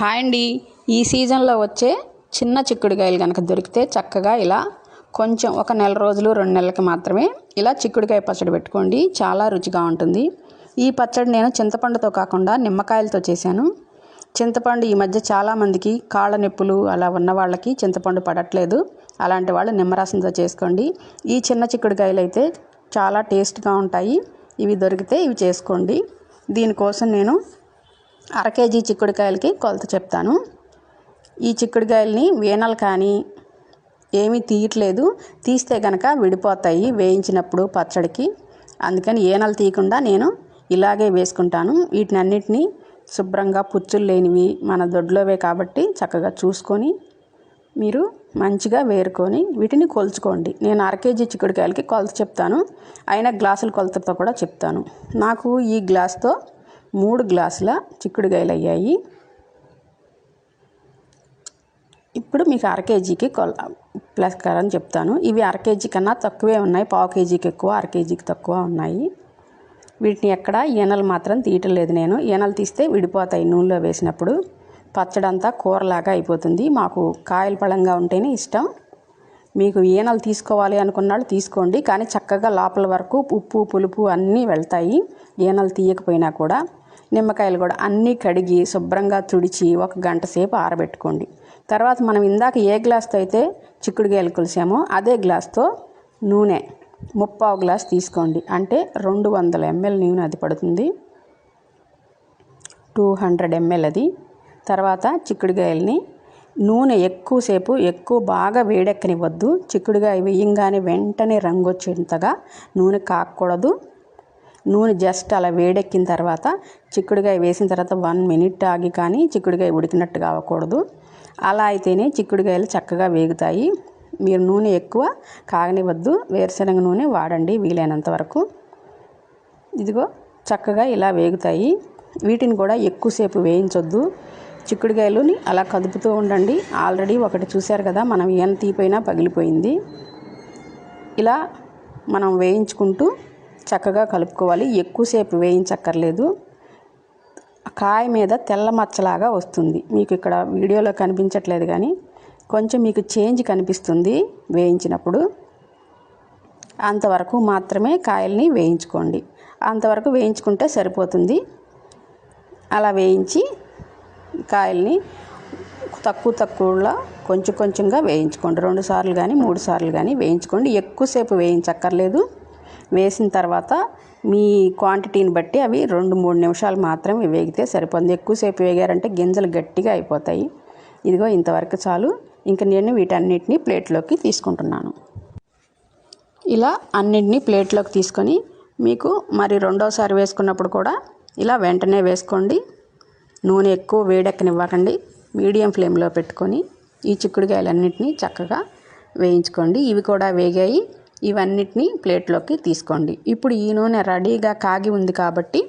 Hi అండి. ఈ సీజన్లో వచ్చే చిన్న చిక్కుడుకాయలు కనుక దొరికితే చక్కగా ఇలా కొంచెం ఒక నెల రోజులు రెండు నెలలకి మాత్రమే ఇలా చిక్కుడుకాయ పచ్చడి పెట్టుకోండి. చాలా రుచిగా ఉంటుంది. ఈ పచ్చడి నేను చింతపండుతో కాకుండా నిమ్మకాయలతో చేశాను. చింతపండు ఈ మధ్య చాలామందికి కాళ్ళ నొప్పులు అలా ఉన్న వాళ్ళకి చింతపండు పడట్లేదు. అలాంటి వాళ్ళు నిమ్మరసంతో చేసుకోండి. ఈ చిన్న చిక్కుడుకాయలు అయితే చాలా టేస్ట్గా ఉంటాయి. ఇవి దొరికితే ఇవి చేసుకోండి. దీనికోసం నేను అర కేజీ చిక్కుడుకాయలకి కొలత చెప్తాను. ఈ చిక్కుడుకాయలని వీణలు కానీ ఏమీ తీయట్లేదు. తీస్తే కనుక విడిపోతాయి వేయించినప్పుడు పచ్చడికి. అందుకని ఏనలు తీయకుండా నేను ఇలాగే వేసుకుంటాను. వీటిని అన్నిటినీ శుభ్రంగా పుచ్చులు లేనివి మన దొడ్లోవే కాబట్టి చక్కగా చూసుకొని మీరు మంచిగా వేరుకొని వీటిని కొలుచుకోండి. నేను అర కేజీ చిక్కుడుకాయలకి కొలత చెప్తాను. అయినా గ్లాసుల కొలతతో కూడా చెప్తాను. నాకు ఈ గ్లాస్తో మూడు గ్లాసుల చిక్కుడుకాయలు అయ్యాయి. ఇప్పుడు మీకు అర కేజీకి కొల ప్లస్ కారని చెప్తాను. ఇవి అర కేజీ కన్నా తక్కువే ఉన్నాయి. పావు కేజీకి ఎక్కువ అర కేజీకి తక్కువ ఉన్నాయి. వీటిని ఎక్కడ ఈనలు మాత్రం తీయటం లేదు నేను. ఈనలు తీస్తే విడిపోతాయి నూనెలో వేసినప్పుడు. పచ్చడంతా కూరలాగా అయిపోతుంది. మాకు కాయల పళంగా ఉంటేనే ఇష్టం. మీకు ఈనలు తీసుకోవాలి అనుకున్నాళ్ళు తీసుకోండి. కానీ చక్కగా లోపల వరకు ఉప్పు పులుపు అన్నీ వెళ్తాయి. ఈనలు తీయకపోయినా కూడా నిమ్మకాయలు కూడా అన్నీ కడిగి శుభ్రంగా తుడిచి ఒక గంట సేపు ఆరబెట్టుకోండి. తర్వాత మనం ఇందాక ఏ గ్లాస్తో అయితే చిక్కుడుకాయలు కొలిసామో అదే గ్లాస్తో నూనె ముప్పావు గ్లాస్ తీసుకోండి. అంటే రెండు వందల ఎంఎల్ నూనె అది పడుతుంది. టూ హండ్రెడ్ ఎంఎల్ అది. తర్వాత చిక్కుడుకాయలని నూనె ఎక్కువసేపు ఎక్కువ బాగా వేడెక్కనివ్వద్దు. చిక్కుడుకాయ వేయంగానే వెంటనే రంగు వచ్చేంతగా నూనె కాకూడదు నూనె జస్ట్ అలా వేడెక్కిన తర్వాత చిక్కుడుకాయ వేసిన తర్వాత వన్ మినిట్ ఆగి కానీ చిక్కుడుకాయ ఉడికినట్టు కావకూడదు అలా అయితేనే చిక్కుడుకాయలు చక్కగా వేగుతాయి. మీరు నూనె ఎక్కువ కాగనివ్వద్దు. వేరుశనగ నూనె వాడండి వీలైనంత వరకు. ఇదిగో చక్కగా ఇలా వేగుతాయి. వీటిని కూడా ఎక్కువసేపు వేయించొద్దు. చిక్కుడుకాయలుని అలా కదుపుతూ ఉండండి. ఆల్రెడీ ఒకటి చూశారు కదా మనం ఏం తీపైనా పగిలిపోయింది. ఇలా మనం వేయించుకుంటూ చక్కగా కలుపుకోవాలి. ఎక్కువసేపు వేయించక్కర్లేదు. కాయ మీద తెల్ల మచ్చలాగా వస్తుంది. మీకు ఇక్కడ వీడియోలో కనిపించట్లేదు కానీ కొంచెం మీకు చేంజ్ కనిపిస్తుంది వేయించినప్పుడు. అంతవరకు మాత్రమే కాయల్ని వేయించుకోండి. అంతవరకు వేయించుకుంటే సరిపోతుంది. అలా వేయించి కాయల్ని తక్కువ తక్కువలో కొంచెం కొంచెంగా వేయించుకోండి. రెండు సార్లు కానీ మూడు సార్లు కానీ వేయించుకోండి. ఎక్కువసేపు వేయించక్కర్లేదు. వేసిన తర్వాత మీ క్వాంటిటీని బట్టి అవి రెండు మూడు నిమిషాలు మాత్రమే వేగితే సరిపోతుంది. ఎక్కువసేపు వేగారంటే గింజలు గట్టిగా అయిపోతాయి. ఇదిగో ఇంతవరకు చాలు. ఇంకా నేను వీటన్నిటిని ప్లేట్లోకి తీసుకుంటున్నాను. ఇలా అన్నింటినీ ప్లేట్లోకి తీసుకొని మీకు మరి రెండోసారి వేసుకున్నప్పుడు కూడా ఇలా వెంటనే వేసుకోండి. నూనె ఎక్కువ వేడెక్కనివ్వకండి. మీడియం ఫ్లేమ్లో పెట్టుకొని ఈ చిక్కుడుకాయలన్నింటినీ చక్కగా వేయించుకోండి. ఇవి కూడా వేగాయి. ఇవన్నిటిని ప్లేట్లోకి తీసుకోండి. ఇప్పుడు ఈ నూనె రెడీగా కాగి ఉంది కాబట్టి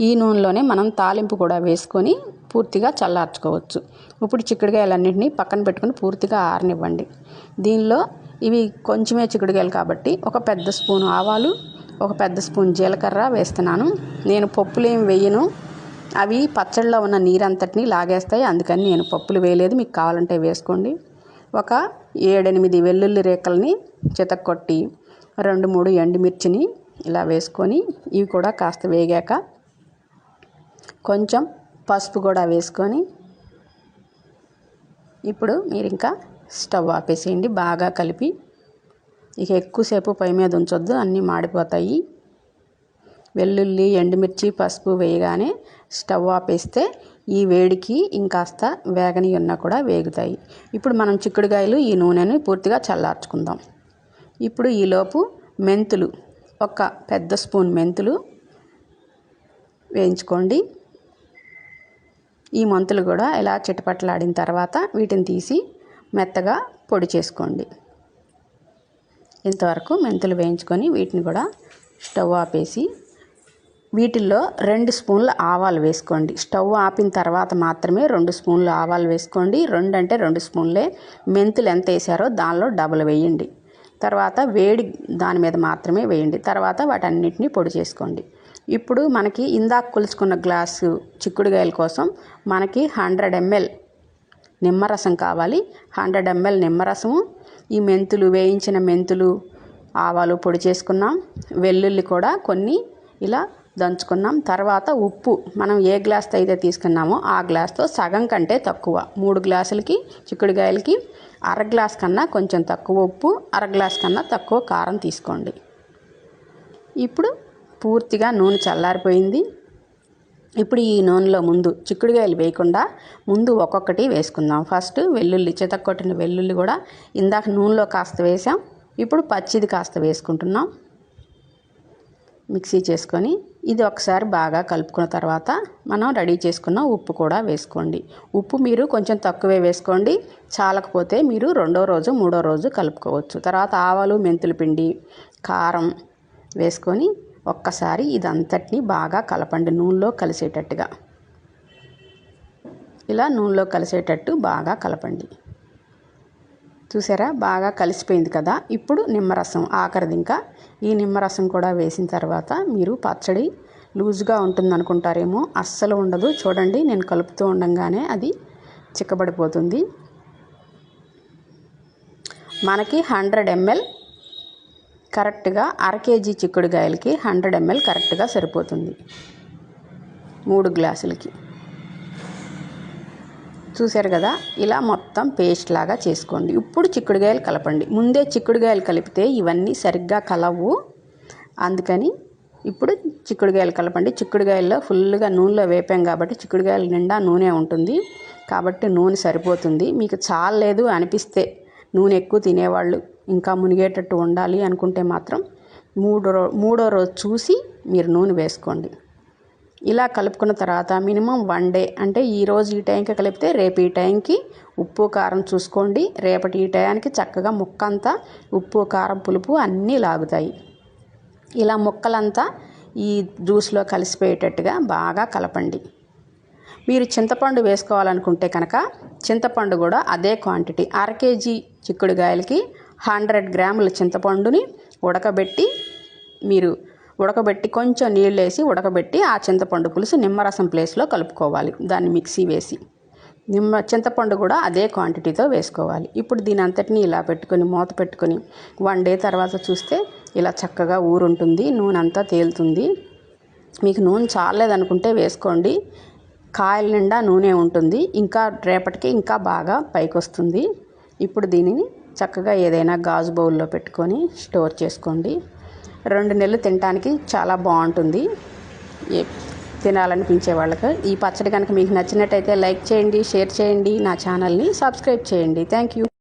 ఈ నూనెలోనే మనం తాలింపు కూడా వేసుకొని పూర్తిగా చల్లార్చుకోవచ్చు. ఇప్పుడు చిక్కుడుకాయలన్నింటినీ పక్కన పెట్టుకొని పూర్తిగా ఆరనివ్వండి. దీనిలో ఇవి కొంచెమే చిక్కుడుకాయలు కాబట్టి ఒక పెద్ద స్పూన్ ఆవాలు ఒక పెద్ద స్పూన్ జీలకర్ర వేస్తున్నాను. నేను పప్పులు వేయను. అవి పచ్చడిలో ఉన్న నీరంతటిని లాగేస్తాయి. అందుకని నేను పప్పులు వేయలేదు. మీకు కావాలంటే వేసుకోండి. ఒక ఏడెనిమిది వెల్లుల్లి రేకల్ని చితక్కొట్టి రెండు మూడు ఎండుమిర్చిని ఇలా వేసుకొని ఇవి కూడా కాస్త వేగాక కొంచెం పసుపు కూడా వేసుకొని ఇప్పుడు మీరు ఇంకా స్టవ్ ఆపేసేయండి. బాగా కలిపి ఇక ఎక్కువసేపు పై మీద ఉంచొద్దు. అన్నీ మాడిపోతాయి. వెల్లుల్లి ఎండుమిర్చి పసుపు వేయగానే స్టవ్ ఆపేస్తే ఈ వేడికి ఇంకాస్త వేగని ఉన్నా కూడా వేగుతాయి. ఇప్పుడు మనం చిక్కుడుకాయలు ఈ నూనెని పూర్తిగా చల్లార్చుకుందాం. ఇప్పుడు ఈలోపు మెంతులు ఒక పెద్ద స్పూన్ మెంతులు వేయించుకోండి. ఈ మెంతులు కూడా ఇలా చిటపట్లాడిన తర్వాత వీటిని తీసి మెత్తగా పొడి చేసుకోండి. ఇంతవరకు మెంతులు వేయించుకొని వీటిని కూడా స్టవ్ ఆపేసి వీటిల్లో రెండు స్పూన్ల ఆవాలు వేసుకోండి. స్టవ్ ఆపిన తర్వాత మాత్రమే రెండు స్పూన్లు ఆవాలు వేసుకోండి. రెండు అంటే రెండు స్పూన్లే. మెంతులు ఎంత వేసారో దానిలో డబల్ వేయండి. తర్వాత వేడి దాని మీద మాత్రమే వేయండి. తర్వాత వాటన్నిటిని పొడి చేసుకోండి. ఇప్పుడు మనకి ఇందాక కొలుచుకున్న గ్లాసు చిక్కుడుగాయల కోసం మనకి హండ్రెడ్ ఎంఎల్ నిమ్మరసం కావాలి. హండ్రెడ్ ఎంఎల్ నిమ్మరసము. ఈ మెంతులు వేయించిన మెంతులు ఆవాలు పొడి చేసుకున్నాం. వెల్లుల్లి కూడా కొన్ని ఇలా దంచుకున్నాం. తర్వాత ఉప్పు మనం ఏ గ్లాస్తో అయితే తీసుకున్నామో ఆ గ్లాస్తో సగం కంటే తక్కువ. మూడు గ్లాసులకి చిక్కుడుకాయలకి అర గ్లాస్ కన్నా కొంచెం తక్కువ ఉప్పు అర గ్లాస్ కన్నా తక్కువ కారం తీసుకోండి. ఇప్పుడు పూర్తిగా నూనె చల్లారిపోయింది. ఇప్పుడు ఈ నూనెలో ముందు చిక్కుడుకాయలు వేయకుండా ముందు ఒక్కొక్కటి వేసుకుందాం. ఫస్ట్ వెల్లుల్లి చితక్కొట్టిన వెల్లుల్లి కూడా ఇందాక నూనెలో కాస్త వేసాం. ఇప్పుడు పచ్చిది కాస్త వేసుకుంటున్నాం. మిక్సీ చేసుకొని ఇది ఒకసారి బాగా కలుపుకున్న తర్వాత మనం రెడీ చేసుకున్న ఉప్పు కూడా వేసుకోండి. ఉప్పు మీరు కొంచెం తక్కువే వేసుకోండి. చాలకపోతే మీరు రెండో రోజు మూడో రోజు కలుపుకోవచ్చు. తర్వాత ఆవాలు మెంతుల పిండి కారం వేసుకొని ఒక్కసారి ఇదంతటిని బాగా కలపండి. నూనెలో కలిసేటట్టుగా. ఇలా నూనెలో కలిసేటట్టు బాగా కలపండి. చూసారా? బాగా కలిసిపోయింది కదా? ఇప్పుడు నిమ్మరసం ఆఖరిది ఇంకా ఈ నిమ్మరసం కూడా వేసిన తర్వాత మీరు పచ్చడి లూజ్గా ఉంటుంది అనుకుంటారేమో అస్సలు ఉండదు. చూడండి నేను కలుపుతూ ఉండగానే అది చిక్కబడిపోతుంది. మనకి హండ్రెడ్ ఎంఎల్ కరెక్ట్గా అర కేజీ చిక్కుడుకాయలకి హండ్రెడ్ ఎంఎల్ కరెక్ట్గా సరిపోతుంది. మూడు గ్లాసులకి. చూశారు కదా ఇలా మొత్తం పేస్ట్ లాగా చేసుకోండి. ఇప్పుడు చిక్కుడుకాయలు కలపండి. ముందే చిక్కుడుకాయలు కలిపితే ఇవన్నీ సరిగ్గా కలవు. అందుకని ఇప్పుడు చిక్కుడుకాయలు కలపండి. చిక్కుడుకాయల్లో ఫుల్గా నూనెలో వేపాం కాబట్టి చిక్కుడుగాయల నిండా నూనె ఉంటుంది. కాబట్టి నూనె సరిపోతుంది. మీకు చాలలేదు అనిపిస్తే నూనె ఎక్కువ తినేవాళ్ళు ఇంకా మునిగేటట్టు ఉండాలి అనుకుంటే మాత్రం మూడో రో మూడో రోజు చూసి మీరు నూనె వేసుకోండి. ఇలా కలుపుకున్న తర్వాత మినిమం వన్ డే అంటే ఈరోజు ఈ టైంకి కలిపితే రేపు ఈ టైంకి ఉప్పు కారం చూసుకోండి. రేపటి ఈ టయానికి చక్కగా ముక్క అంతా ఉప్పు కారం పులుపు అన్నీ లాగుతాయి. ఇలా ముక్కలంతా ఈ జ్యూస్లో కలిసిపోయేటట్టుగా బాగా కలపండి. మీరు చింతపండు వేసుకోవాలనుకుంటే కనుక చింతపండు కూడా అదే క్వాంటిటీ. అర కేజీ చిక్కుడుగాయలకి హండ్రెడ్ గ్రాముల చింతపండుని ఉడకబెట్టి మీరు ఉడకబెట్టి కొంచెం నీళ్ళు వేసి ఉడకబెట్టి ఆ చింతపండు పులుసు నిమ్మరసం ప్లేస్లో కలుపుకోవాలి. దాన్ని మిక్సీ వేసి. నిమ్మ చింతపండు కూడా అదే క్వాంటిటీతో వేసుకోవాలి. ఇప్పుడు దీని అంతటిని ఇలా పెట్టుకొని మూత పెట్టుకొని వన్ డే తర్వాత చూస్తే ఇలా చక్కగా ఊరుంటుంది నూనె అంతా తేలుతుంది. మీకు నూనె చాలేదనుకుంటే వేసుకోండి. కాయల నిండా నూనె ఉంటుంది. ఇంకా రేపటికి ఇంకా బాగా పైకి వస్తుంది ఇప్పుడు దీనిని చక్కగా ఏదైనా గాజు బౌల్లో పెట్టుకొని స్టోర్ చేసుకోండి. రెండు నెలలు తినడానికి చాలా బాగుంటుంది. ఏ తినాలనిపించే వాళ్ళకి. ఈ పచ్చడి కనుక మీకు నచ్చినట్టయితే లైక్ చేయండి షేర్ చేయండి నా ఛానల్ని సబ్స్క్రైబ్ చేయండి. Thank you.